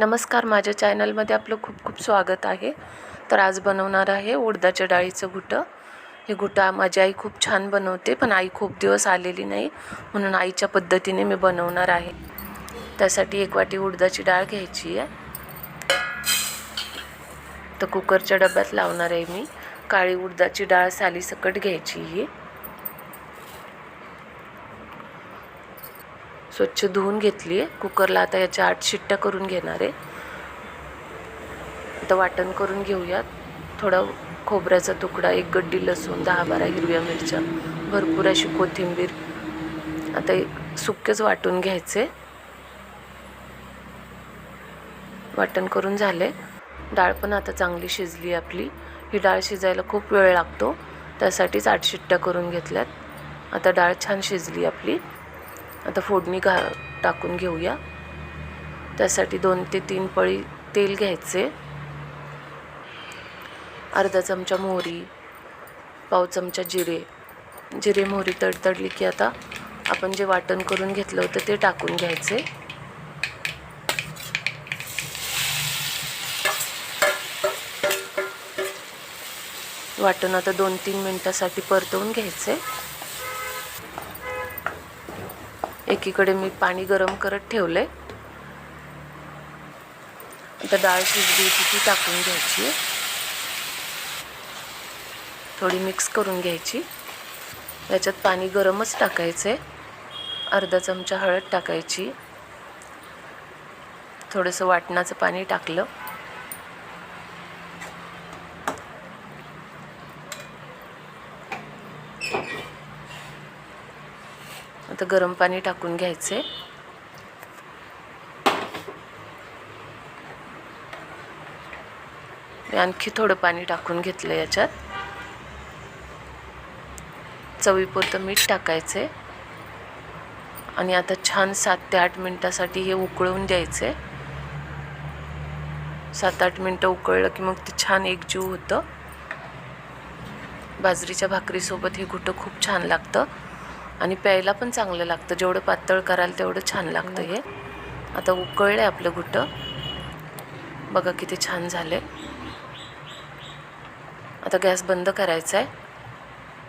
नमस्कार माझ्या चॅनलमध्ये आपलं खूप खूप स्वागत आहे. तर आज बनवणार आहे उडदाच्या डाळीचं घुटं. हे घुटं माझी आई खूप छान बनवते पण आई खूप दिवस आलेली नाही म्हणून आईच्या पद्धतीने मी बनवणार आहे. त्यासाठी एक वाटी उडदाची डाळ घ्यायची आहे. तर कुकरच्या डब्यात लावणार आहे मी. काळी उडदाची डाळ सालीसकट घ्यायची ही. स्वच्छ धुवून घेतली आहे. कुकरला आता याच्या आठ शिट्ट्या करून घेणार आहे. आता वाटण करून घेऊयात. थोडा खोबऱ्याचा तुकडा एक गड्डी लसूण दहा बारा हिरव्या मिरच्या भरपूर अशी कोथिंबीर. आता एक सुक्केच वाटून घ्यायचे. वाटण करून झाले. डाळ पण आता चांगली शिजली आपली. ही डाळ शिजायला खूप वेळ लागतो. त्यासाठीच आठ शिट्ट्या करून घेतल्यात. आता डाळ छान शिजली आपली. आता फोडणी घा टाकून घेऊया. त्यासाठी दोन ते तीन पळी तेल घ्यायचे. अर्धा चमचा मोहरी पाव चमचा जिरे. जिरे मोहरी तडतडली की आता आपण जे वाटण करून घेतलं होतं ते टाकून घ्यायचे. वाटण आता दोन तीन मिनटासाठी परतवून घ्यायचे. एकीकडे मी पाणी गरम करत ठेवलं आहे आता डाळ शिजली होती ती टाकून घ्यायची. थोडी मिक्स करून घ्यायची. याच्यात पाणी गरमच टाकायचं आहे अर्धा चमचा हळद टाकायची. थोडंसं वाटणाचं पाणी टाकलं. आता गरम पाणी टाकून घ्यायचे. मी आणखी थोडं पाणी टाकून घेतलं याच्यात. चवीपुरतं मीठ टाकायचे. आणि आता छान सात ते आठ मिनटासाठी हे उकळून द्यायचे. सात आठ मिनटं उकळलं की मग ते छान एकजीव होतं. बाजरीच्या भाकरीसोबत हे घुटं खूप छान लागतं. आणि प्यायला पण चांगलं लागतं. जेवढं पातळ कराल तेवढं छान लागतं हे. आता उकळलं आहे आपलं घुटं. बघा किती छान झाले आता गॅस बंद करायचा आहे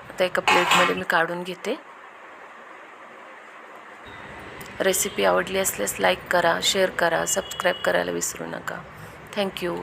आता एका प्लेटमध्ये मी काढून घेते. रेसिपी आवडली असल्यास लाईक करा शेअर करा सबस्क्राईब करायला विसरू नका. थँक्यू.